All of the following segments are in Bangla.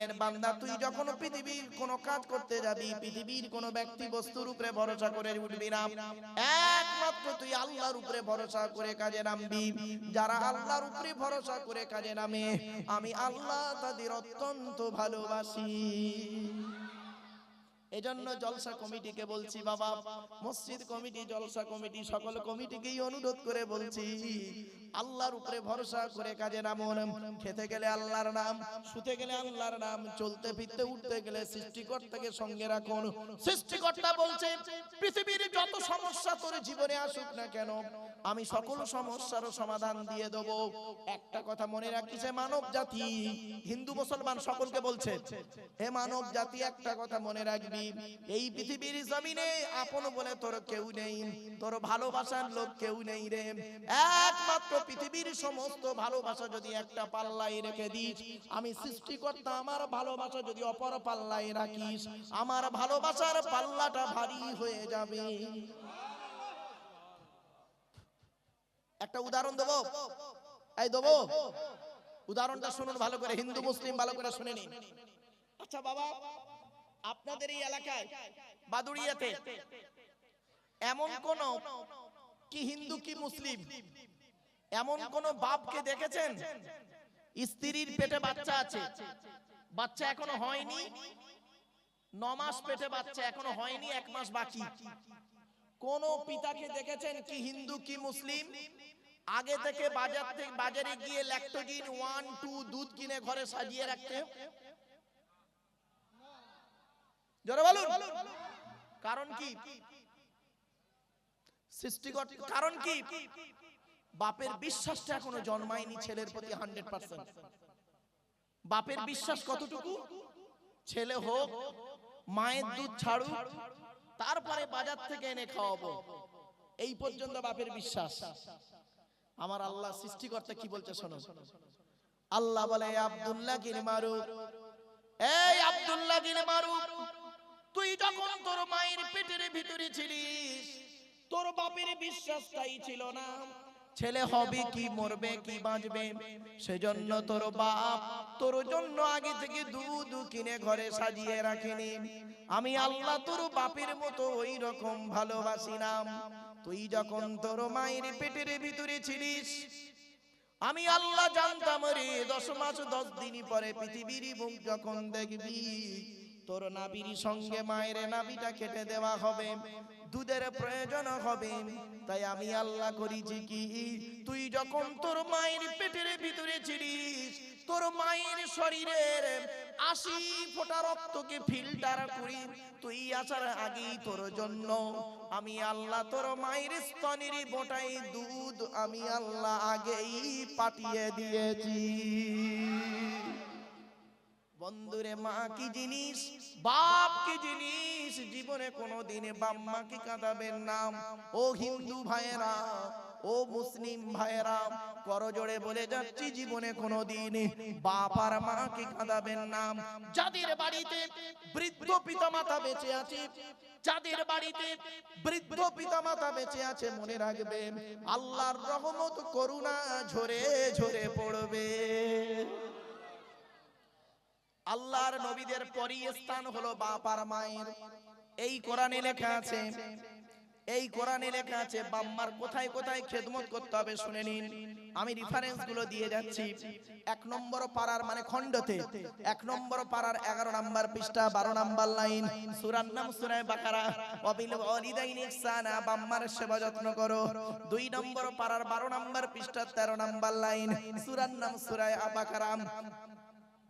এর ব্যক্তি বস্তুর উপরে ভরসা করে উঠবি না। একমাত্র তুই আল্লাহর উপরে ভরসা করে কাজে নামবি। যারা আল্লাহর উপরে ভরসা করে কাজে নামে, আমি আল্লাহ তাদের অত্যন্ত ভালোবাসি। এজন্য জলসা কমিটিকে বলছি বাবা মসজিদ কমিটি জলসা কমিটি সকল কমিটিকেই অনুরোধ করে বলছি আল্লাহর উপরে ভরসা করে কাজে নামুন খেতে গেলে আল্লাহর নাম শুতে গেলে আল্লাহর নাম চলতে ফিরতে উঠতে গেলে সৃষ্টিকর্তাকে সঙ্গে রাখুন। সৃষ্টিকর্তা বলছে পৃথিবীর যত সমস্যা তোর জীবনে আসুক না কেন আমি সকল সমস্যার সমাধান দিয়ে দেব। একটা কথা মনে রাখি হে মানব জাতি, হিন্দু, মুসলমান সকলকে বলছে, হে মানব জাতি, একটা কথা মনে রাখবি, এই পৃথিবীর জমিনে আপন বলে তোর কেউ নেই, তোর ভালোবাসার লোক কেউ নেই রে। একমাত্র পৃথিবীর সমস্ত ভালোবাসা যদি একটা পাল্লাই রেখে দিস, আমি সৃষ্টিকর্তা, আমার ভালোবাসা যদি অপর পাল্লাই রাখিস, আমার ভালোবাসার পাল্লাটা ভারী হয়ে যাবে। একটা উদাহরণ দেবো? এই দেবো? উদাহরণটা শুনুন, ভালো করে। হিন্দু, মুসলিম, ভালো করে শুনে নিন। আচ্ছা বাবা, আপনাদের এই এলাকায়, বাদুড়িয়াতে, এমন কোন কি হিন্দু, কি মুসলিম, এমন কোন বাপকে দেখেছেন? স্ত্রীর পেটে বাচ্চা আছে। বাচ্চা এখনও হয়নি। ন মাস পেটে বাচ্চা, এখনও হয়নি, এক মাস বাকি। কোন পিতাকে দেখেছেন কি হিন্দু, কি মুসলিম? আগে থেকে বাজার থেকে বাজারে গিয়ে ল্যাকটোজিন ওয়ান, টু দুধ কিনে ঘরে সাজিয়ে রাখতে। জোরে বলুন। কারণ কি? সৃষ্টিকর্তা কারণ কি? বাপের বিশ্বাসটা এখনও জন্মায়নি ছেলের প্রতি হান্ড্রেড পার্সেন্ট। বাপের বিশ্বাস কতটুকু? ছেলে হোক, মায়ের দুধ ছাড়ুক তারপরে বাজার থেকে এনে খাওয়াবো। এই পর্যন্ত বাপের বিশ্বাস। আমার আল্লাহ সৃষ্টিকর্তা কি বলছে শোনো। আল্লাহ বলে আব্দুল্লাহ গিন মারু এই আব্দুল্লাহ গিন মারু তুই যখন তোর মায়ের পেটের ভিতরে ছিলিস, তোর বাপের বিশ্বাসটাই ছিল না। ছেলে হবে কি মরবে কি বাঁচবে? সেজন্য তোর বাপ তোর জন্য আগে থেকে দুধ কিনে ঘরে সাজিয়ে রাখেনি। আমি আল্লাহ তোর বাপের মতো ওই রকম ভালোবাসি না তুই যখন তোর মায়ের পেটের ভিতরে ছিলিস আমি আল্লাহ জানতাম রে দশ মাস দশ দিন পরে পৃথিবীর মুখ যখন দেখবি তোর নাবির সঙ্গে মায়ের নাবিটা কেটে দেওয়া হবে, দুধের প্রয়োজন হবে। তাই আমি আল্লাহ করেছি কি, তুই যখন তোর মায়ের পেটের ভিতরে ছিলিস, তোর মায়ের শরীরের আশি ফোঁটা রক্তকে ফিল্টার করি, তুই আসার আগেই তোর জন্য আমি আল্লাহ তোর মায়ের স্তনের বোটাই দুধ আমি আল্লাহ আগেই পাঠিয়ে দিয়েছি। বন্ধুরে মা কি জিনিস? বাপ কি জিনিস? জীবনে কোনো দিনে বাপ মাকে কাঁদাবেন নাম ও হিন্দু ভাইয়েরা ও মুসলিম ভাইয়েরা করজোড়ে বলে যাচ্ছি জীবনে কোনো দিন বাপ আর মা মাকে কাঁদাবেন নাম যাদের বাড়িতে বৃদ্ধ পিতা পিতামাতা বেঁচে আছে যাদের বাড়িতে বৃদ্ধ পিতা পিতামাতা বেঁচে আছে মনে রাখবে আল্লাহর রহমত করুণা ঝরে ঝরে পড়বে। আল্লাহর নবীদের পরই স্থান হলো বাপার মায়ের। এই কোরআনে লেখা আছে এই কোরআনে লেখা আছে বাম্মার কোথায় কোথায় খেদমত করতে হবে? শুনে নিন। আমি রেফারেন্সগুলো দিয়ে যাচ্ছি। এক নম্বর পাড়ার মানে খণ্ডতে। এক নম্বর পাড়ার এগারো নাম্বার পৃষ্ঠা বারো নাম্বার লাইন। সুরার নাম সুরায় বাকারা। অবিল অলিদাইন ইহসানা বাম্মার সেবা যত্ন করো। দুই নম্বর পাড়ার বারো নাম্বার পৃষ্ঠা তেরো নাম্বার লাইন। সুরার নাম সুরায় আবাকারাম।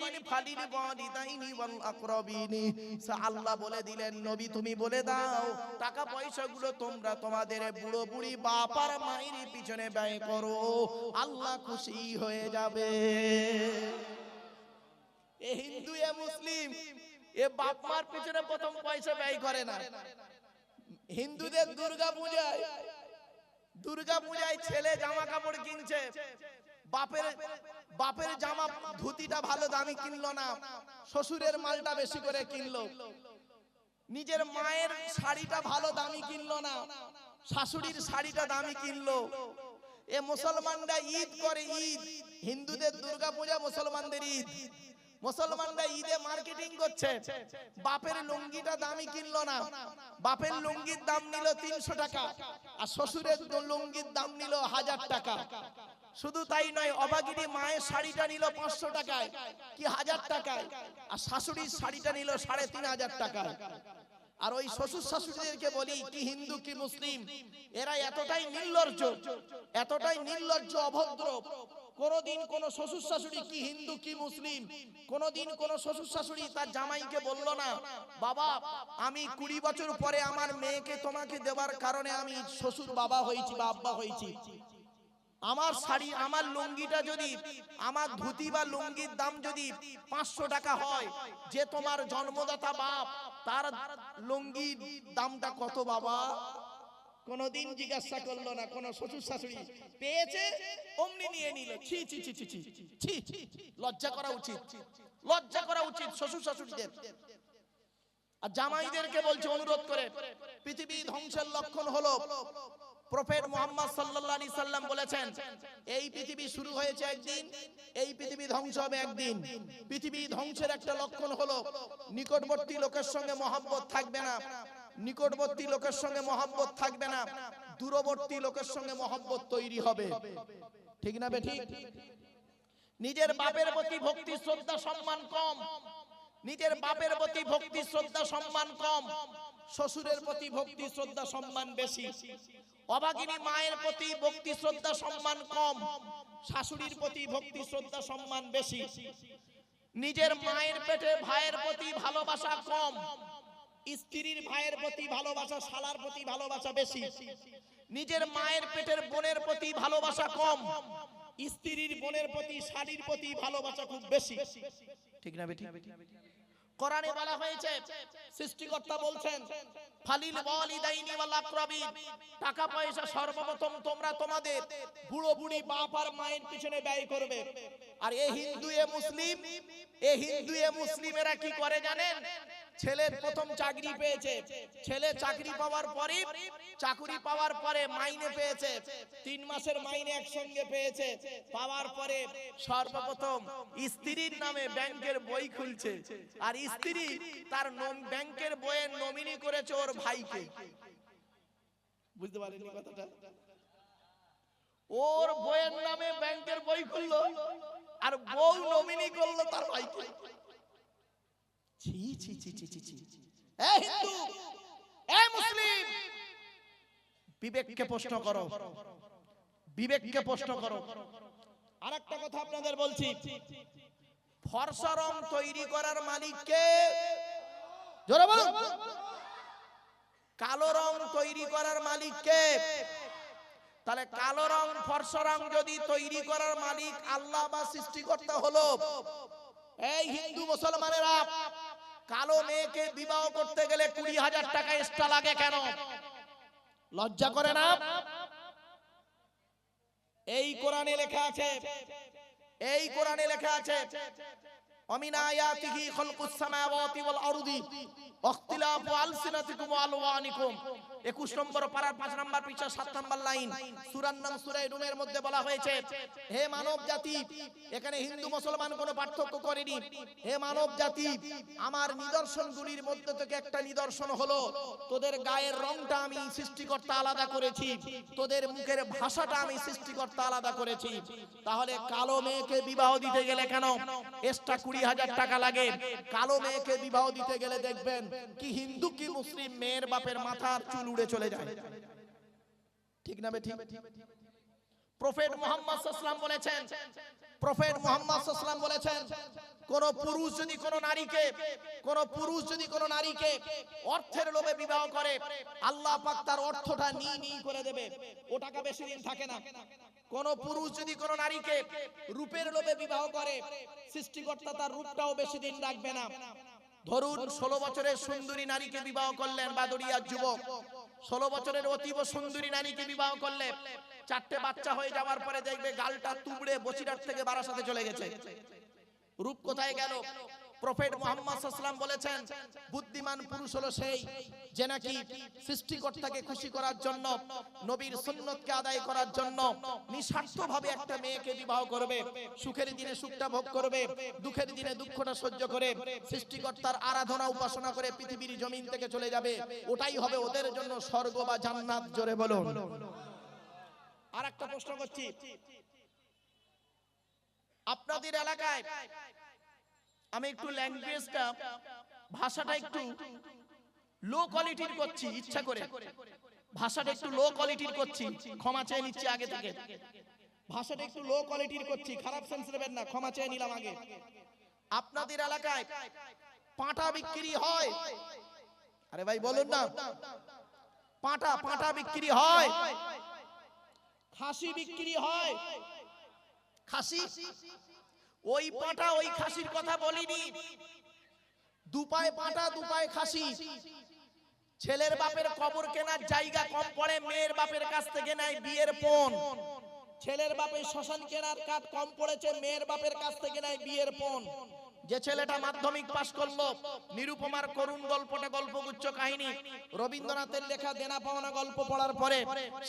মিন ফালিল ওয়াল আকরাবিনি। আল্লাহ বলে দিলেন, নবী তুমি বলে দাও টাকা পয়সাগুলো তোমরা তোমাদের বুড়ো বুড়ি মায়ের পিছনে ব্যয় করো, আল্লাহ খুশি হয়ে যাবে। এ হিন্দু, এ মুসলিম, এ বাপ মার পিছনে প্রথম পয়সা ব্যয় করে না। হিন্দুদের দুর্গা পূজায় দুর্গা পূজায় ছেলে জামা কাপড় কিনছে। বাপের বাপের জামা ধুতিটা ভালো দামি কিনলো না, শ্বশুরের মালটা বেশি করে কিনলো। নিজের মায়ের শাড়িটা ভালো দামি কিনলো না, শাশুড়ির শাড়িটা দামি কিনলো। এ মুসলমানরা ঈদ করে ঈদ, হিন্দুদের দুর্গা পূজা মুসলমানদের ঈদ। মুসলমানরা ঈদে মার্কেটিং করছে, বাপের লুঙ্গিটা দামি কিনলো না, বাপের লুঙ্গির দাম নিল তিনশো টাকা, আর শ্বশুরের লুঙ্গির দাম নিল হাজার টাকা। শুধু তাই নয় অবাগিনী মায়ের শাড়িটা নিল পাঁচশো টাকায়, কি হাজার টাকায়? আর শাশুড়ির শাড়িটা নিল সাড়ে তিন হাজার টাকায়। আর ওই শ্বশুর শাশুড়িদেরকে বলি, কি হিন্দু, কি মুসলিম, এরা এতটাই নির্লজ্জ এতটাই নির্লজ্জ, অভদ্র। কোনদিন কোন শ্বশুর শাশুড়ি কি হিন্দু, কি মুসলিম, কোনদিন কোন শ্বশুর শাশুড়ি তার জামাইকে বলল না, বাবা, আমি কুড়ি বছর পরে আমার মেয়েকে তোমাকে দেওয়ার কারণে আমি শ্বশুর বাবা হয়েছি বা আব্বা হয়েছি। আমার শাড়ি আমার লুঙ্গিটা যদি আমার ধুতি বা লুঙ্গির দাম যদি পাঁচশো টাকা হয় যে তোমার জন্মদাতা বাপ তার লুঙ্গির দামটা কত বাবা? কোনদিন জিজ্ঞাসা করল না কোন শ্বশুর শাশুড়ি। পেয়েছে? অমনি নিয়ে নিল। ছি ছি ছি ছি ছি ছি লজ্জা করা উচিত। লজ্জা করা উচিত শ্বশুর শাশুড়িদের। আর জামাইদেরকে বলছে অনুরোধ করে পৃথিবী ধ্বংসের লক্ষণ হলো প্রফেট মোহাম্মদ সাল্লাল্লাহু আলাইহি সাল্লাম বলেছেন, এই পৃথিবী শুরু হয়েছে একদিন, এই পৃথিবী ধ্বংস হবে একদিন। পৃথিবী ধ্বংসের একটা লক্ষণ হলো, নিকটবর্তী লোকের সঙ্গে মহব্বত থাকবে না, নিকটবর্তী লোকের সঙ্গে মহব্বত থাকবে না, দূরবর্তী লোকের সঙ্গে মহব্বত তৈরি হবে। ঠিক না বেঠিক নিজের বাপের প্রতি ভক্তি, শ্রদ্ধা, সম্মান কম। নিজের বাপের প্রতি ভক্তি শ্রদ্ধা সম্মান কম। শ্বশুরের প্রতি ভক্তি শ্রদ্ধা সম্মান বেশি। অভাগিনী মায়ের প্রতি ভক্তি শ্রদ্ধা সম্মান কম। শাশুড়ির প্রতি ভক্তি শ্রদ্ধা সম্মান বেশি। নিজের মায়ের পেটে ভাইয়ের প্রতি ভালোবাসা কম। স্ত্রীর ভাইয়ের প্রতি ভালোবাসা শালার প্রতি ভালোবাসা বেশি। নিজের মায়ের পেটের বোনের প্রতি ভালোবাসা কম। স্ত্রীর বোনের প্রতি শালীর প্রতি ভালোবাসা খুব বেশি। ঠিক না বেটি? কোরআনে বলা হয়েছে, সৃষ্টিকর্তা বলছেন, ফালিল ওয়ালিদাইনি ওয়াল আকরাবিন, টাকা পয়সা সর্বপ্রথম তোমরা তোমাদের বুড়ো বুড়ি বাপ আর মায়ের পিছনে ব্যয় করবে। আর এ হিন্দু, এ মুসলিম, এ হিন্দু, এ মুসলিমেরা কি করে জানেন? ছেলের প্রথম চাকরি পেয়েছে। ছেলে চাকরি পাওয়ার পরে চাকরি পাওয়ার পরে মাইনে পেয়েছে। তিন মাসের মাইনে একসঙ্গে পেয়েছে। পাওয়ার পরে সর্বপ্রথম স্ত্রীর নামে ব্যাংকের বই খুলছে। আর স্ত্রী তার ব্যাংকের বইয়ের নমিনি করেছে ওর ভাইকে। বুঝতে পারেননি কথাটা? ওর বইয়ের নামে ব্যাংকের বই খুললো, আর বউ নমিনি করল তার ভাইকে। ছি ছি ছি ছি ছি ছি। এ হিন্দু এ মুসলিম বিবেককে প্রশ্ন করো। বিবেককে প্রশ্ন করো। আরেকটা কথা আপনাদের বলছি। ফর্সা রং তৈরি করার মালিককে জোরে বলুন কালো রং তৈরি করার মালিককে। তাহলে কালো রং ফর্সা রং যদি তৈরি করার মালিক আল্লাহ বা সৃষ্টিকর্তা হলো। এই হিন্দু মুসলমানেরা কালো মেয়েকে বিবাহ করতে গেলে কুড়ি হাজার টাকা এক্সট্রা লাগে কেন? লজ্জা করে না? এই কোরআনে লেখা আছে, এই কোরআনে লেখা আছে, অমিনায়াতিহি খলকুস সামাওয়াতি ওয়াল আরদি। ওয়াখতিলাফু আলসিনাতিকুম ওয়া আলওয়ানিকুম। 21 নম্বর পারার 5 নম্বর পৃষ্ঠা 7 নম্বর লাইন। সূরার নাম সূরা রুমের মধ্যে বলা হয়েছে, হে মানব জাতি, এখানে হিন্দু, মুসলমান কোনো পার্থক্য করেনি। হে মানব জাতি, আমার নিদর্শনগুলির মধ্যে থেকে একটা নিদর্শন হলো, তোদের গায়ের রংটা আমি সৃষ্টিকর্তা আলাদা করেছি, তোদের মুখের ভাষাটা আমি সৃষ্টিকর্তা আলাদা করেছি। তাহলে কালো মেয়েকে বিবাহ দিতে গেলে কেন? এক্সট্রা কুড়ি হাজার টাকা লাগে। কালো মেয়েকে বিবাহ দিতে গেলে দেখবেন কি হিন্দু, কি মুসলিম, মেয়ের বাপের মাথার চুল উড়ে চলে যায়? ঠিক না ঠিক প্রফেট মোহাম্মদ সাল্লাম বলেছেন, প্রফেট মোহাম্মদ সাল্লাম বলেছেন, কোন পুরুষ যদি কোন নারীকে, কোন পুরুষ যদি কোন নারীকে অর্থের লোভে বিবাহ করে, আল্লাহ পাক তার অর্থটা নিয়ে নিয়ে করে দেবে। ও টাকা বেশি দিন থাকে না। কোন পুরুষ যদি কোন নারীকে রূপের লোভে বিবাহ করে, সৃষ্টিকর্তা তার রূপটাও বেশি দিন রাখবে না। ধরুন ষোলো বছরের সুন্দরী নারীকে বিবাহ করলেন বাদরিয়ার যুবক। ষোলো বছরের অতীব সুন্দরী নারীকে বিবাহ করলে চারটে বাচ্চা হয়ে যাওয়ার পরে দেখবে গালটা তুবড়ে বসিরাট থেকে বারাসাতে চলে গেছে। রূপ কোথায় গেল? প্রফেট মোহাম্মদ সাল্লাম বলেছেন, বুদ্ধিমান পুরুষ হলো সেই যে নাকি সৃষ্টিকর্তাকে খুশি করার জন্য, নবীর সুন্নতকে আদায় করার জন্য নিঃস্বার্থভাবে একটা মেয়েকে বিবাহ করবে, সুখের দিনে সুখটা ভোগ করবে, দুঃখের দিনে দুঃখটা সহ্য করে, সৃষ্টিকর্তার আরাধনা উপাসনা করে পৃথিবীর জমিন থেকে চলে যাবে, ওটাই হবে ওদের জন্য স্বর্গ বা জান্নাত। জোরে বলুন। আর একটা প্রশ্ন করছি। আপনাদের এলাকায় আমি একটু ল্যাঙ্গুয়েজটা ভাষাটা একটু লো কোয়ালিটির করছি ইচ্ছা করে। ভাষাটা একটু লো কোয়ালিটির করছি ক্ষমা চেয়ে নিচ্ছি আগে থেকে। ভাষাটা একটু লো কোয়ালিটির করছি খারাপ সেন্স নেবেন না ক্ষমা চেয়ে নিলাম আগে। আপনাদের এলাকায় পাটা বিক্রি হয়। আরে ভাই বলুন না। পাটা পাঁটা বিক্রি হয়। খাসি বিক্রি হয়। খাসি। ওই পাটা ওই খাসির কথা বলিনি। দুপায় পাটা দুপায় খাসি। ছেলের বাপের কবর কেনার জায়গা কম পড়ে মেয়ের বাপের কাছ থেকে নেয় বিয়ের পণ ছেলের বাপের শ্মশান কেনার কাজ কম পড়েছে মেয়ের বাপের কাছ থেকে নেয় বিয়ের পণ যে ছেলেটা মাধ্যমিক পাশ করল, নিরুপমার করুণ গল্পটা গল্পগুচ্ছ কাহিনী। রবীন্দ্রনাথের লেখা দেনা পাওনা গল্প পড়ার পরে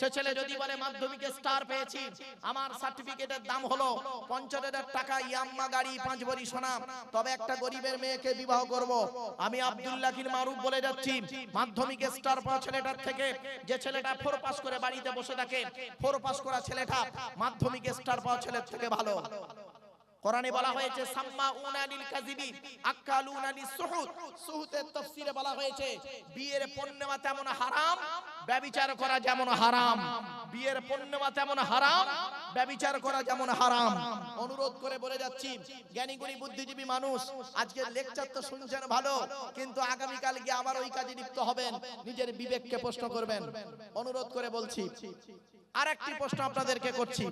সে ছেলে যদি বলে, মাধ্যমিকে স্টার পেয়েছি, আমার সার্টিফিকেটের দাম হলো পঞ্চাশ হাজার টাকা, ইয়াম্মা গাড়ি, পাঁচ ভরি সোনা। তবে একটা গরিবের মেয়েকে বিবাহ করব। আমি আব্দুল্লাহির মারুফ বলে যাচ্ছি, মাধ্যমিকে স্টার পাওয়া ছেলেটার থেকে যে ছেলেটা ফোর পাস করে বাড়িতে বসে থাকে ফোর পাস করা ছেলেটা মাধ্যমিকে স্টার পাওয়া ছেলের থেকে ভালো। কোরআনে বলা হয়েছে সাম্মা উনানিল কাযিবি আক্কালুনানি সুহুদ। সুহুদের তাফসীরে বলা হয়েছে বিয়ের পণ্যমা তেমন হারাম ব্যভিচার করা যেমন হারাম। বিয়ের পণ্যমা তেমন হারাম ব্যভিচার করা যেমন হারাম। অনুরোধ করে বলে যাচ্ছি জ্ঞানীগুণী বুদ্ধিজীবী মানুষ আজকে লেকচার তো শুনছেন ভালো কিন্তু আগামী কাল গিয়ে আবার ওই কাজে লিপ্ত হবেন নিজের বিবেককে প্রশ্ন করবেন। অনুরোধ করে বলছি আর একটি প্রশ্ন আপনাদেরকে করছি।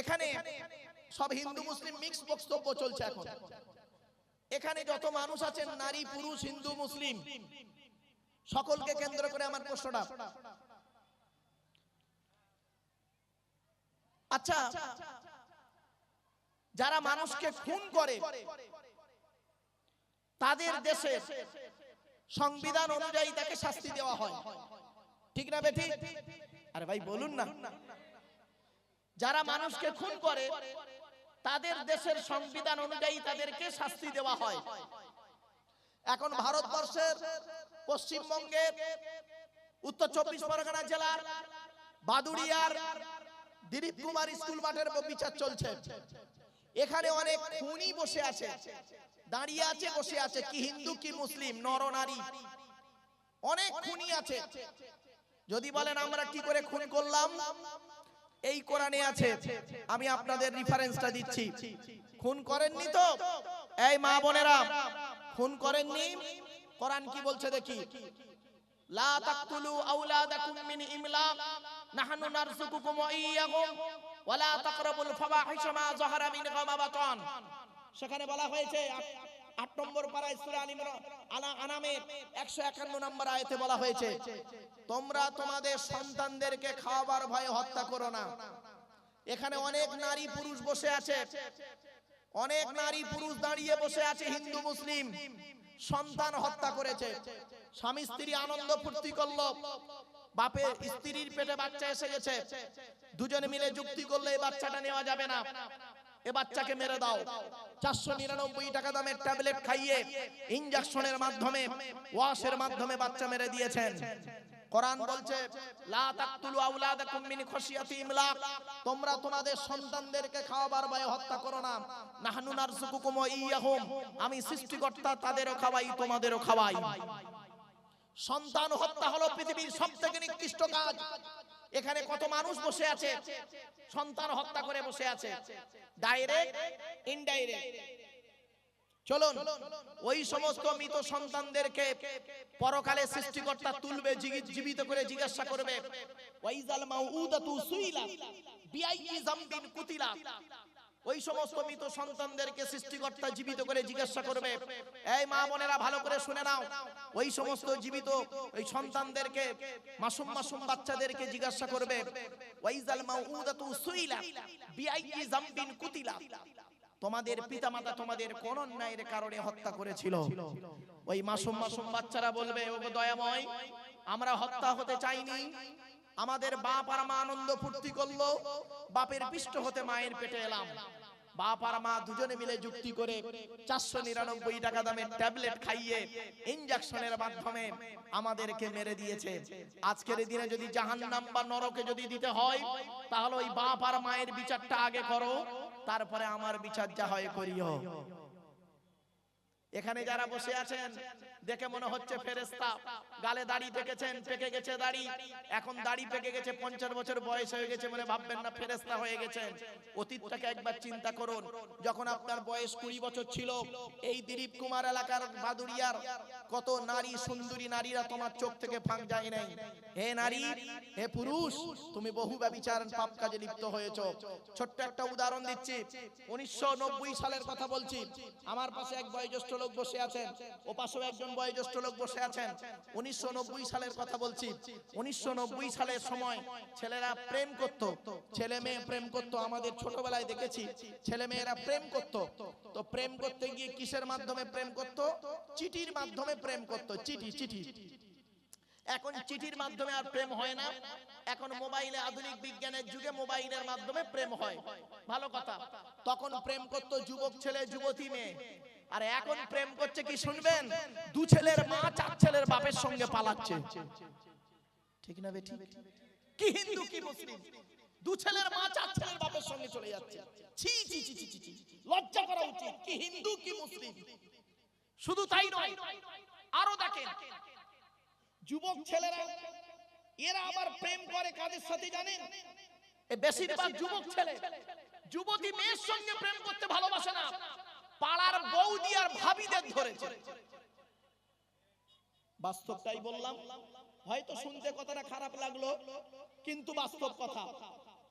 এখানে সব হিন্দু, মুসলিম মিক্স বক্তব্য চলছে এখন। এখানে যত মানুষ আছেন, নারী, পুরুষ, হিন্দু, মুসলিম, সকলকে কেন্দ্র করে আমার প্রশ্নটা। আচ্ছা যারা মানুষকে খুন করে, তাদের দেশে সংবিধান অনুযায়ী তাকে শাস্তি দেওয়া হয়। ঠিক না বেঠি? আরে ভাই, বলুন না। যারা মানুষকে খুন করে তাদের দেশের সংবিধান অনুযায়ী তাদেরকে শাস্তি দেওয়া হয়। এখন ভারতবর্ষের পশ্চিমবঙ্গের উত্তর চব্বিশ পরগনা জেলার বাদুড়িয়ার দিলীপ কুমার স্কুল মাঠের বিচার চলছে। এখানে অনেক খুনি বসে আছে। দাঁড়িয়ে আছে বসে আছে। কি হিন্দু কি মুসলিম নর নারী অনেক খুনি আছে। যদি বলেন আমরা কি করে খুন করলাম? এই কোরআনে আছে, আমি আপনাদের রেফারেন্সটা দিচ্ছি। খুন করেননি তো? এই মা বোনেরা, খুন করেননি? কোরআন কি বলছে দেখি। লা তাকতুলু আওলাদাকুম মিন ইমলাক নাহনু নারযুকুকুম ওয়া ইয়্যাকুম ওয়া লা তাকরাবুল ফাওয়াহিশা মা যাহারা মিনহা মা বাতান সেখানে বলা হয়েছে আট- নম্বর পারায় সূরা আল আনামের 151 নম্বর আয়াতে বলা হয়েছে, তোমরা তোমাদের সন্তানদেরকে খাওয়াবার ভয়ে হত্যা করো না। এখানে অনেক নারী পুরুষ বসে আছে, অনেক নারী পুরুষ দাঁড়িয়ে বসে আছে হিন্দু, মুসলিম, সন্তান হত্যা করেছে। স্বামী স্ত্রী আনন্দ ফুর্তি করল, বাপের স্ত্রীর পেটে বাচ্চা এসে গেছে, দুজনে মিলে যুক্তি করলে এই বাচ্চাটা নেওয়া যাবে না। এ বাচ্চাকে মেরে দাও। চারশো নিরানব্বই টাকা দামের ট্যাবলেট খাইয়ে ইনজেকশনের মাধ্যমে ওয়াশের মাধ্যমে বাচ্চা মেরে দিয়েছেন। তোমরা তোমাদের সন্তানদেরকে খাওয়াবার ভয়ে হত্যা না। আমি সৃষ্টিকর্তা, তাদেরও খাওয়াই, তোমাদেরও খাওয়াই। সন্তান হত্যা হলো পৃথিবীর সবথেকে নিকৃষ্ট কাজ। এখানে কত মানুষ বসে আছে? সন্তান হত্যা করে বসে আছে। ডাইরেক্ট ইনডাইরেক্ট চলুন ওই সমস্ত মৃত সন্তানদেরকে পরকালে সৃষ্টিকর্তা তুলবে জীবিত করে জিজ্ঞাসা করবে। ওয়াইজাল মাউউদাতু সুইলা। বিআইয়ি জামবিন কুতিলা। ওই সমস্ত মৃত সন্তানদেরকে সৃষ্টিকর্তা জীবিত করে জিজ্ঞাসা করবে, এই মা বোনেরা, ভালো করে শুনে নাও। ওই সমস্ত জীবিত ওই সন্তানদেরকে, মাসুম মাসুম বাচ্চাদেরকে জিজ্ঞাসা করবে, ওয়াইজাল মাউউদাতু সুইলা বিআইয়ি জামবিন কুতিলা? তোমাদের পিতামাতা তোমাদের কোন অন্যায়ের কারণে হত্যা করেছিল? ওই মাসুম মাসুম বাচ্চারা বলবে ও দয়াময়, আমরা হত্যা হতে চাইনি। আমাদের বাপ আর মা আনন্দ ফুর্তি করল। বাপের পিষ্ট হতে মায়ের পেটে এলাম। বাপ আর মা দুজনে মিলে যুক্তি করে চারশো নিরানব্বই টাকা দামের ট্যাবলেট খাইয়ে ইনজেকশনের মাধ্যমে আমাদেরকে মেরে দিয়েছে। আজকের দিনে যদি জাহান্নাম বা নরকে যদি দিতে হয় তাহলে ওই বাপ আর মায়ের বিচারটা আগে করো। তারপরে আমার বিচার যা হয় করিও। এখানে যারা বসে আছেন দেখে মনে হচ্ছে ফেরেস্তা গালে দাড়ি পেকেছেন পেকে গেছে দাড়ি। এখন দাড়ি পেকে গেছে পঞ্চাশ বছর বয়স হয়ে গেছে বলে ভাববেন না ফেরেস্তা হয়ে গেছেন। অতীতটাকে একবার চিন্তা করুন যখন আপনার বয়স কুড়ি বছর ছিল এই দিলীপ কুমার এলাকার বাদুরিয়ার কত নারী সুন্দরী নারীরা তোমার চোখ থেকে ফাঁক যায় নাই। হে নারী হে পুরুষ তুমি বহু ব্যবিচার পাপ কাজে লিপ্ত হয়েছ। ছোট্ট একটা উদাহরণ দিচ্ছি। উনিশশো নব্বই সালের কথা বলছি। আমার পাশে এক বয়োজ্যেষ্ঠ লোক বসে আছেন। ও পাশেও একজন বয়োজ্যেষ্ঠ লোক বসে আছেন। উনিশশো সালের কথা বলছি। উনিশশো সালের সময় ছেলেরা প্রেম করত। ছেলে মেয়ে প্রেম করত, আমাদের ছোটবেলায় দেখেছি। ছেলে মেয়েরা প্রেম করত। তো প্রেম করতে গিয়ে কিসের মাধ্যমে প্রেম করত? চিঠির মাধ্যমে প্রেম করত। চিঠি চিঠি। এখন চিঠির মাধ্যমে আর প্রেম হয় না। এখন মোবাইলে আধুনিক বিজ্ঞানের যুগে মোবাইলের মাধ্যমে প্রেম হয়। ভালো কথা। তখন প্রেম করত যুবক ছেলে, যুবতী মেয়ে। আর এখন প্রেম করছে কি শুনবেন? দু ছেলের মা চার ছেলের বাপের সঙ্গে পালাচ্ছে। ঠিক না বেটি? কি হিন্দু কি মুসলিম? দু ছেলের মা চার ছেলের বাপের সঙ্গে চলে যাচ্ছে। ছি ছি ছি ছি ছি। লজ্জা করা উচিত। কি হিন্দু কি মুসলিম? শুধু তাই নয় আরও দেখেন যুবক ছেলেরা এরা আবার প্রেম করে কাদের সাথে জানেন? এ বেশিরভাগ যুবক ছেলে যুবতী মেয়ের সঙ্গে প্রেম করতে ভালোবাসে না। পাড়ার বৌদি আর ভাবিদের ধরেছে। বাস্তবটাই বললাম, হয়তো শুনতে কথাটা খারাপ লাগল, কিন্তু বাস্তব কথা।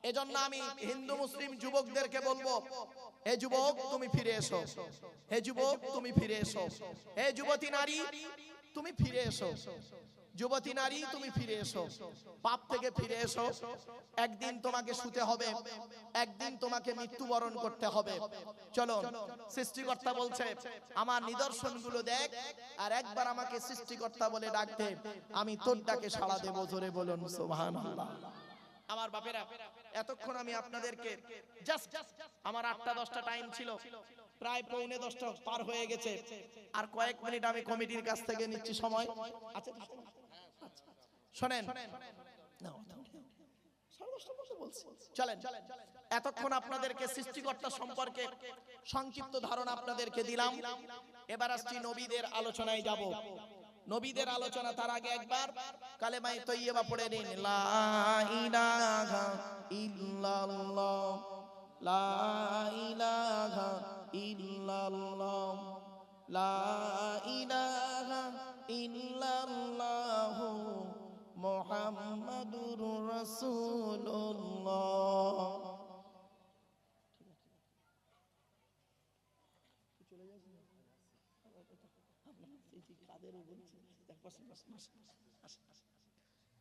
এজন্য আমি হিন্দু মুসলিম যুবকদেরকে বলব, হে যুবক, তুমি ফিরে এসো। হে যুবক, তুমি ফিরে এসো। হে যুবতী নারী, তুমি ফিরে এসো। যুবতী নারী, তুমি ফিরে এসো। পাপ থেকে ফিরে এসো। একদিন তোমাকে শুতে হবে। একদিন তোমাকে মৃত্যুবরণ করতে হবে। চলো, সৃষ্টিকর্তা বলছে, আমার নিদর্শনগুলো দেখ আর একবার আমাকে সৃষ্টিকর্তা বলে ডাক দে। আমি তোর ডাকে সাড়া দেবো জোরে বলুন, সুবহানাল্লাহ। আমার বাপেরা, এতক্ষণ আমি আপনাদেরকে জাস্ট আমার আটটা, দশটা টাইম ছিল। প্রায় পৌনে দশটা পার হয়ে গেছে। আর কয়েক মিনিট আমি কমিটির কাছ থেকে নিচ্ছি সময়। আচ্ছা শোনেন। চলেন এতক্ষণ আপনাদেরকে সৃষ্টিকর্তা সম্পর্কে সংক্ষিপ্ত ধারণা আপনাদেরকে দিলাম। এবার আসছি নবীদের আলোচনায় যাব। নবীদের আলোচনা তার আগে একবার। কালেমাই তৈয়বা পড়ে নিন। লা ইলাহা ইল্লাল্লাহ। লা ইলাহা ইল্লাল্লাহ। লা ইলাহা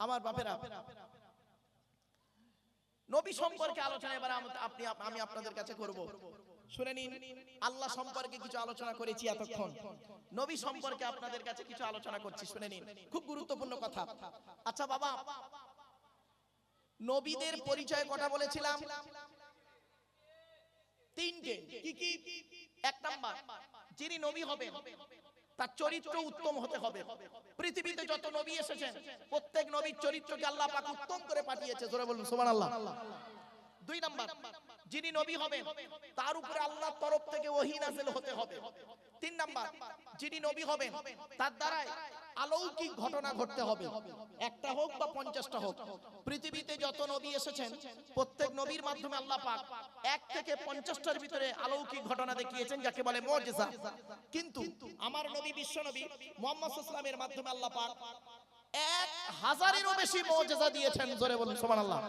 আমার বাপেরা, নবী সম্পর্কে আলোচনা এবার আপনি আমি আপনাদের কাছে করব। শুনে নিন, আল্লাহ সম্পর্কে কিছু আলোচনা করেছি এতক্ষণ। নবী সম্পর্কে আপনাদের কাছে কিছু আলোচনা করছি, শুনে নিন। খুব গুরুত্বপূর্ণ কথা। আচ্ছা বাবা নবীদের পরিচয় কটা বলেছিলাম? তিনটে। কি কি? এক নাম্বার। যিনি নবী হবেন তার চরিত্র উত্তম হতে হবে। পৃথিবীতে যত নবী এসেছেন প্রত্যেক নবীর চরিত্রকে আল্লাহ পাক উত্তম করে পাঠিয়েছে। জোরে বলুন সুবহানাল্লাহ। দুই নাম্বার। যিনি নবী হবেন তার উপরে আল্লাহর তরফ থেকে ওহী নাযিল হতে হবে। তিন নাম্বার। যিনি নবী হবেন তার দ্বারাই অলৌকিক ঘটনা ঘটতে হবে। একটা হোক বা পঞ্চাশটা হোক, পৃথিবীতে যত নবী এসেছেন, প্রত্যেক নবীর মাধ্যমে আল্লাহ পাক এক থেকে পঞ্চাশটার ভিতরে আলৌকিক ঘটনা দেখিয়েছেন, যাকে বলে মুজিজা। কিন্তু আমার নবী, বিশ্ব নবী মোহাম্মদ ইসলামের মাধ্যমে আল্লাহ পাক এক হাজারেরও বেশি মুজিজা দিয়েছেন, জোরে বলুন, সুবহানাল্লাহ।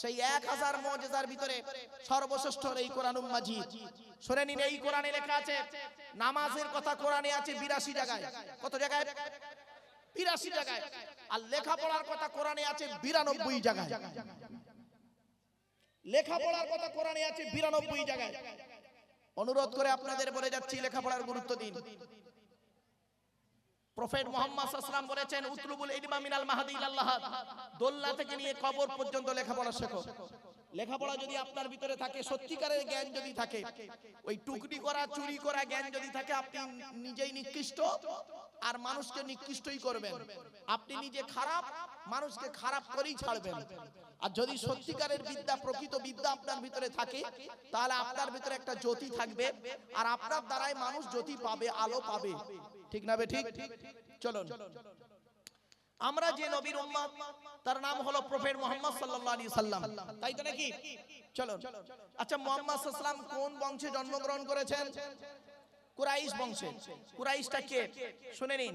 সেই এক হাজার মজেজার ভিতরে সর্বশ্রেষ্ঠ এই কোরআনুম মাজিদ শুনে নিন, এই কোরআনে লেখা আছে, নামাজের কথা কোরআনে আছে বিরাশি জায়গায়। কত জায়গায়? বিরাশি জায়গায়। আর লেখাপড়ার কথা কোরআনে আছে বিরানব্বই জায়গায়। লেখাপড়ার কথা কোরআনে আছে বিরানব্বই জায়গায়। অনুরোধ করে আপনাদের বলে যাচ্ছি, লেখাপড়ার গুরুত্ব দিন। প্রফেট মোহাম্মদ সাল্লাম বলেছেন, উতলুবুল ইলমা মিনাল মাহাদি ইলাল্লাহ দোল্লা থেকে নিয়ে কবর পর্যন্ত লেখাপড়া শেখো। লেখাপড়া যদি আপনার ভিতরে থাকে, সত্যিকারের জ্ঞান যদি থাকে, ওই টুকরি করা, চুরি করা জ্ঞান যদি থাকে, আপনি নিজেই নিকৃষ্ট আর মানুষকে নিকৃষ্টই করবেন। আপনি নিজে খারাপ, মানুষকে খারাপ করেই ছাড়বেন। আর যদি সত্যিকারের বিদ্যা, প্রকৃত বিদ্যা আপনার ভিতরে থাকে, তাহলে আপনার ভিতরে একটা জ্যোতি থাকবে। আর আপনার দ্বারাই মানুষ জ্যোতি পাবে, আলো পাবে। ঠিক না ঠিক? চলুন। আমরা যে নবীর উম্মত তার নাম হলো প্রফেট মোহাম্মদ সাল্লাল্লাহু আলাইহি সাল্লাম। তাই তো নাকি? চলুন। আচ্ছা মোহাম্মদ সাল্লাম কোন বংশে জন্মগ্রহণ করেছেন? কুরাইশ বংশে। কুরাইশটা কে? শুনে নিন।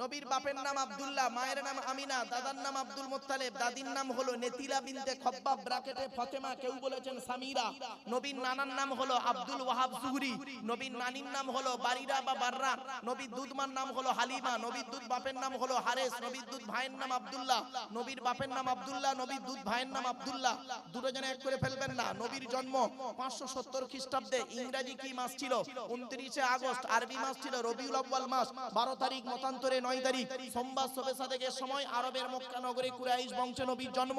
নবীর বাপের নাম আব্দুল্লাহ মায়ের নাম আমিনা দাদার নাম আব্দুল মোত্তালেব দাদির নাম হলো নেতিলা বিনতে খব্বাব ব্রাকেটে ফাতেমা কেউ বলেছেন সামিরা। নবীর নানার নাম হলো আব্দুল ওয়াহাব সুহরি। নবীর নানির নাম হলো বারিরা বা বাররা। নবীর দুধমার নাম হলো হালিমা নবীর দুধ বাপের নাম হলো হারেস নবীর দুধ ভাইয়ের নাম আব্দুল্লাহ। নবীর বাপের নাম আব্দুল্লাহ নবীর দুধ ভাইয়ের নাম আব্দুল্লাহ। দুটো জনে এক করে ফেলবেন না। নবীর জন্ম পাঁচশো সত্তর খ্রিস্টাব্দে ইংরাজি কি মাস ছিল? উনত্রিশে আগস্ট আরবি মাস ছিল রবিউল আব্বাল মাস। বারো তারিখ মতান্তরে নয় তারিখ, সোমবার সময়, আরবের মক্কা কুরাইশ নবীর জন্ম।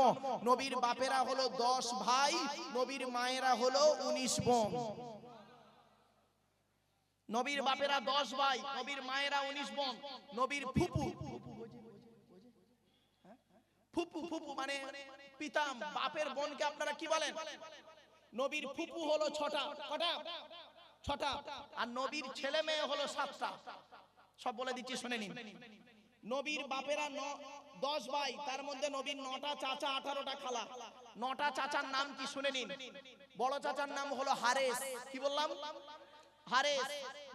নবীর বাপেরা হলো দশ ভাই, নবীর মায়েরা হলো উনিশ বোন। নবীর বাপেরা দশ ভাই, নবীর মায়েরা উনিশ বোন। নবীর ফুপু। ফুপু ফুপু মানে পিতা, বাপের বোনকে আপনারা কি বলেন? নবীর ফুপু হলো ছটা, কটা? ছটা। আর নবীর ছেলে মেয়ে হলো সাতটা। সব বলে দিচ্ছি শুনে নিন। নবীর বাপেরা ন দশ ভাই তার মধ্যে নবীর নটা চাচা আঠারোটা খালা। নটা চাচার নাম কি শুনে নিন। বড় চাচার নাম হলো হারেস। কি বললাম? হারেস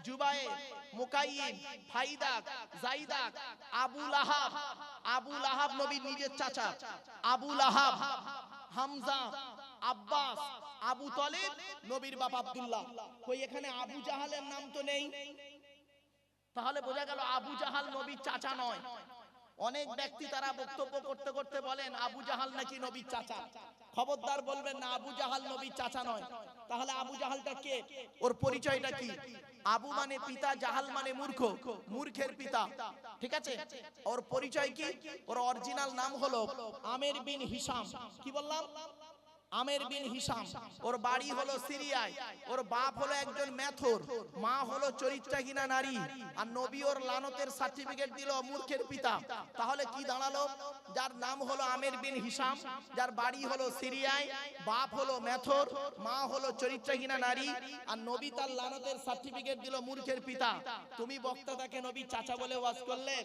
জুবায়ে মুকাইয়িম ফাইদাক জাইদাক আবু লাহাব। আবু লাহাব নবীর নিজের চাচা। আবু লাহাব হামজা আব্বাস আবু তলেব নবীর বাপ আব্দুল্লাহ। কই এখানে আবু জাহালের নাম তো নেই। তাহলে বোঝা গেল আবু জাহাল নবীর চাচা নয়। অনেক ব্যক্তি তারা বক্তব্য করতে করতে বলেন, আবু জাহাল নাকি নবীর চাচা? খবরদার বলবেন, না, আবু জাহাল নবীর চাচা নয়। তাহলে আবু জাহালটা কে? ওর পরিচয়টা কি? আবু মানে পিতা, জাহাল মানে মূর্খ। মূর্খের পিতা। ঠিক আছে? ওর পরিচয় কি? ওর অরিজিনাল নাম হলো আমের বিন হিসাম কি বললাম? আমের বিন হিসাম। ওর বাড়ি হলো সিরিয়ায়। ওর বাপ হলো একজন মেথর। মা হলো চরিত্রাহীনা নারী। আর নবী ওর লানতের সার্টিফিকেট দিল মূর্খের পিতা। তাহলে কি দাঁড়াল? যার নাম হলো আমের বিন হিসাম যার বাড়ি হলো সিরিয়ায় বাপ হলো মেথর মা হলো চরিত্রহীনা নারী আর নবী তার লানতের সার্টিফিকেট দিল মূর্খের পিতা। তুমি বক্তা তাকে নবী চাচা বলে ওয়াজ করলে?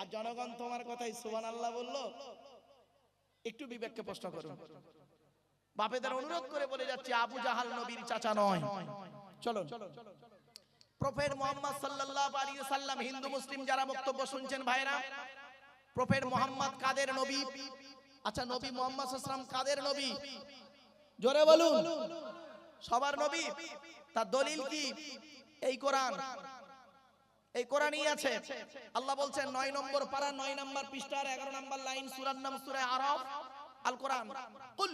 আর জনগণ তোমার কথাই সুবহানাল্লাহ বলল একটু বিবেককে প্রশ্ন করুন। বাপেদের অনুরোধ করে বলে যাচ্ছে আবু জাহাল নবীর চাচা নয়। চলো প্রফেট মোহাম্মদ সাল্লাল্লাহু আলাইহি সাল্লাম হিন্দু মুসলিম যারা বক্তব্য শুনছেন ভাইরা প্রফেট মোহাম্মদ কাদের নবী? আচ্ছা নবী মোহাম্মদ সাল্লাম কাদের নবী? জোরে বলুন। সবার নবী? তার দলিল কি? এই কোরআন। এই কোরআনই আছে। আল্লাহ বলছেন নয় নম্বর পারা নয় নম্বর পৃষ্ঠার এগারো নম্বর লাইন সুরার নাম সুরে আরফ। আল কোরআন কুল,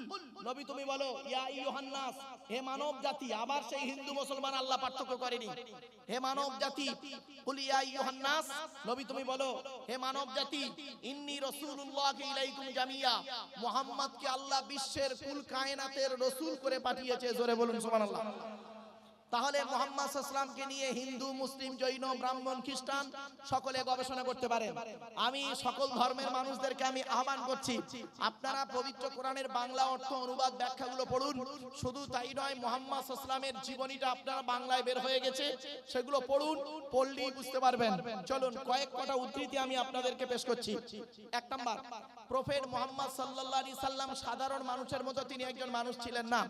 নবী তুমি বলো, ইয়া ইয়োহান্নাস হে মানব জাতি আবার সেই হিন্দু মুসলমান আল্লাহ পার্থক্য করেনি। হে মানব জাতি কুল, ইয়া ইয়োহান্নাস নবী তুমি বলো, হে মানব জাতি ইন্নি রাসূলুল্লাহ ইলাইকুম জামিয়া, মুহাম্মদকে আল্লাহ বিশ্বের কুল কায়নাতের রসুল করে পাঠিয়েছে। জোরে বলুন, সুবহানাল্লাহ। তাহলে মোহাম্মদ সাল্লামকে নিয়ে হিন্দু মুসলিম জৈন ব্রাহ্মণ খ্রিস্টান সকলে গবেষণা করতে পারেন। আমি সকল ধর্মের মানুষদেরকে আমি আহ্বান করছি। আপনারা পবিত্র কোরআনের বাংলা অর্থ অনুবাদ ব্যাখ্যাগুলো পড়ুন। শুধু তাই নয় মোহাম্মদ সাল্লামের জীবনীটা আপনারা বাংলায় বের হয়ে গেছে। সেগুলো পড়ুন পড়লেই বুঝতে পারবেন। চলুন কয়েক কটা উদ্ধৃতি আমি আপনাদেরকে পেশ করছি। এক নাম্বার প্রফেট মোহাম্মদ সাল্লাল্লাহু আলাইহি সাল্লাম সাধারণ মানুষের মতো তিনি একজন মানুষ ছিলেন না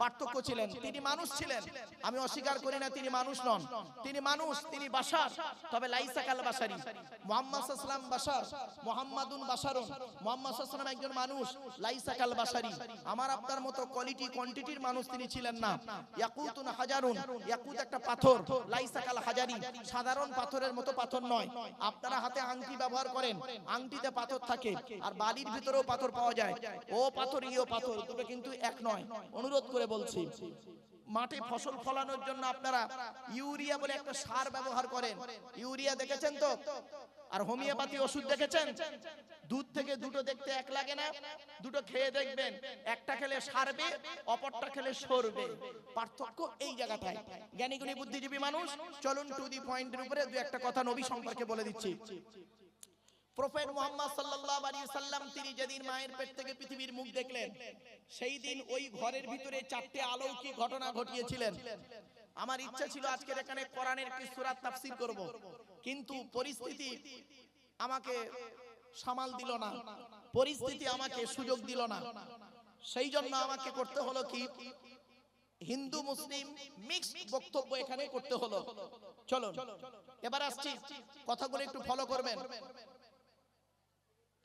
পার্থক্য ছিলেন তিনি মানুষ ছিলেন আমি অস্বীকার করি না, তিনি মানুষ নন। তিনি মানুষ, তিনি বাশার তবে লাইসা কাল বাশারি মোহাম্মদ সাল্লাম বাশার মোহাম্মদুন বাশারুন মোহাম্মদ সাল্লাম একজন মানুষ, লাইসা কাল বাশারি আমার আপনার মতো কোয়ালিটি কোয়ান্টিটির মানুষ তিনি ছিলেন না। ইয়াকুতুন হাজারুন। ইয়াকুত একটা পাথর, লাইসা কাল হাজারি। সাধারণ পাথরের মতো পাথর নয়। আপনারা হাতে আংটি ব্যবহার করেন। আংটিতে পাথর থাকে। আর বালির ভিতরেও পাথর পাওয়া যায়। ও পাথর, ইও পাথর, দুটো কিন্তু এক নয়। অনুরোধ করে বলছি। মাঠে ফসল ফলানোর জন্য আপনারা ইউরিয়া বলে একটা সার ব্যবহার করেন। ইউরিয়া দেখেছেন তো? আর হোমিওপ্যাথি ওষুধ দেখেছেন? দুধ থেকে দুটো দেখতে এক লাগে না। দুটো খেয়ে দেখবেন একটা খেলে সারবে অপরটা খেলে সরবে। পার্থক্য এই জায়গাটায়। জ্ঞানীগুণী বুদ্ধিজীবী মানুষ চলুন টু দি পয়েন্টের উপরে দু একটা কথা নবী সম্পর্কে বলে দিচ্ছি। প্রফেট মোহাম্মদ সাল্লাল্লাহু আলাইহি সাল্লাম তিনি যেদিন মায়ের পেট থেকে পৃথিবীর মুখ দেখলেন, সেই দিন ওই ঘরের ভিতরে চারটে অলৌকিক ঘটনা ঘটিয়েছিলেন। আমার ইচ্ছা ছিল আজকের এখানে কোরআনের একটি সূরা তাফসীর করব, কিন্তু পরিস্থিতি আমাকে সামাল দিল না, পরিস্থিতি আমাকে সুযোগ দিল না। সেই জন্য আমাকে করতে হলো কি, হিন্দু মুসলিম মিক্স বক্তব্য এখানে করতে হলো। চলো এবার আসছি, কথাগুলো একটু ফলো করবেন।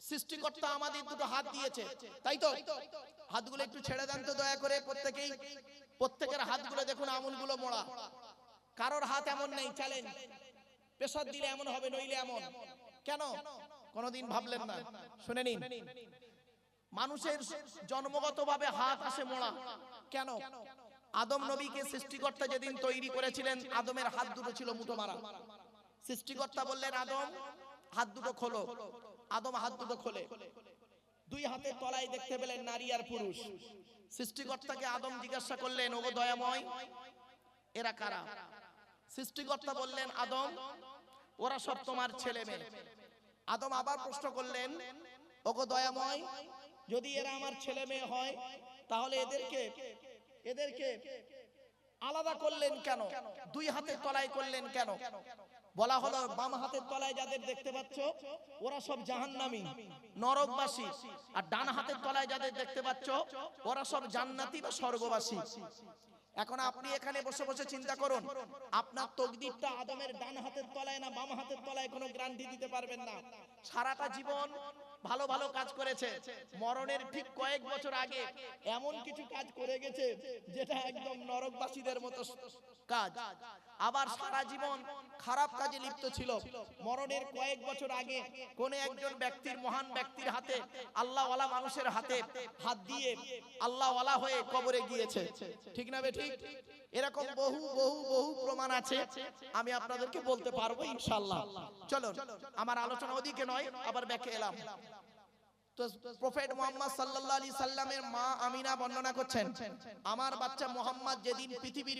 সৃষ্টিকর্তা আমাদের দুটো হাত দিয়েছে। তাই তো? হাতগুলো একটু ছেড়ে দেন তো দয়া করে প্রত্যেকেই। প্রত্যেকের হাতগুলো দেখুন আঙুলগুলো মোড়া। কারোর হাত এমন নেই চ্যালেঞ্জ প্রেসার দিলে এমন হবে, নইলে এমন। কেন? কোনোদিন ভাবলেন না। শুনে নিন। মানুষের জন্মগতভাবে হাত আসে মোড়া। কেন? আদম নবীকে সৃষ্টিকর্তা যেদিন তৈরি করেছিলেন, আদমের হাত দুটো ছিল মুঠো মারা। সৃষ্টিকর্তা বললেন, আদম, হাত দুটো খোলো। আদম হাত দুটো খোলে। দুই হাতে তলায় দেখতে পেলেন নারী আর পুরুষ। সৃষ্টিকর্তাকে আদম জিজ্ঞাসা করলেন, ওগো দয়াময়, এরা কারা? সৃষ্টিকর্তা বললেন, আদম, ওরা সব তোমার ছেলে মেয়ে। আদম আবার প্রশ্ন করলেন, ওগো দয়াময়, যদি এরা আমার ছেলে মেয়ে হয়, তাহলে এদেরকে এদেরকে আলাদা করলেন কেন? দুই হাতে তলায় করলেন কেন? বলা হলো, বাম হাতের তলায় যাদের দেখতে পাচ্ছ, ওরা সব জাহান্নামী, নরকবাসী। আর ডান হাতের তলায় যাদের দেখতে পাচ্ছ, ওরা সব জান্নাতি বা স্বর্গবাসী। এখন আপনি এখানে বসে বসে চিন্তা করুন, আপনার তকদিরটা আদমের ডান হাতের তলায় না বাম হাতের তলায় কোনো গ্যারান্টি দিতে পারবেন না। সারাটা জীবন ভালো ভালো কাজ করেছে। মরণের ঠিক কয়েক বছর আগে এমন কিছু কাজ করে গেছে, যেটা একদম নরকবাসীদের মতো কাজ। আবার সারা জীবন খারাপ কাজে লিপ্ত ছিল। মরণের কয়েক বছর আগে কোন একজন ব্যক্তির, মহান ব্যক্তির হাতে, আল্লাহওয়ালা মানুষের হাতে হাত দিয়ে আল্লাহওয়ালা হয়ে কবরে গিয়েছে। ঠিক না বেঠিক এরকম বহু বহু বহু প্রমাণ আছে। আমি আপনাদেরকে বলতে পারব ইনশাল্লাহ চলো আমার আলোচনা ওদিকে নয়, আবার ব্যাকে এলাম। আমার বাচ্চা মোহাম্মদ যেদিন পৃথিবীর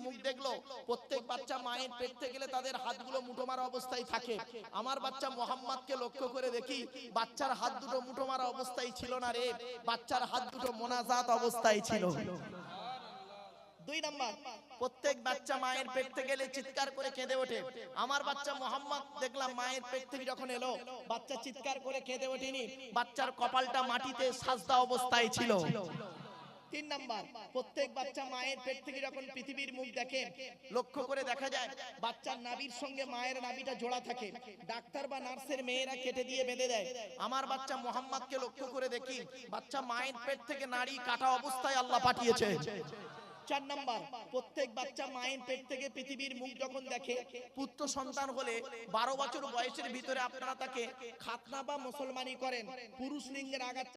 মুখ দেখল প্রত্যেক বাচ্চা মায়ের পেট থেকে গেলে তাদের হাতগুলো মুঠো মারা অবস্থায় থাকে। আমার বাচ্চা মোহাম্মদকে লক্ষ্য করে দেখি, বাচ্চার হাত দুটো মুঠো মারা অবস্থায় ছিল না রে, বাচ্চার হাত দুটো মোনাজাত অবস্থায় ছিল। দুই নাম্বার প্রত্যেক বাচ্চা মায়ের পেট থেকে গেলে চিৎকার করে কেঁদে ওঠে। আমার বাচ্চা মোহাম্মদ দেখলাম মায়ের পেট থেকে যখন এলো বাচ্চা চিৎকার করে কেঁদে ওঠেনি। বাচ্চার কপালটা মাটিতে সাজদা অবস্থায় ছিল। তিন নাম্বার প্রত্যেক বাচ্চা মায়ের পেট থেকে যখন পৃথিবীর মুখ দেখে লক্ষ্য করে দেখা যায় বাচ্চার নাভির সঙ্গে মায়ের নাভিটা জোড়া থাকে। ডাক্তার বা নার্সের মেয়েরা কেটে দিয়ে বেঁধে দেয়। আমার বাচ্চা মোহাম্মদকে লক্ষ্য করে দেখি বাচ্চা মায়ের পেট থেকে নাড়ি কাটা অবস্থায় আল্লাহ পাঠিয়েছে। চার নাম্বার। প্রত্যেক বাচ্চা মায়ের পেট থেকে পৃথিবীর মুখ যখন দেখে, পুত্র সন্তান হলে বারো বছর বয়সের ভিতরে আপনারা তাকে খাতনা বা মুসলমানি করেন। পুরুষ লিঙ্গের আঘাত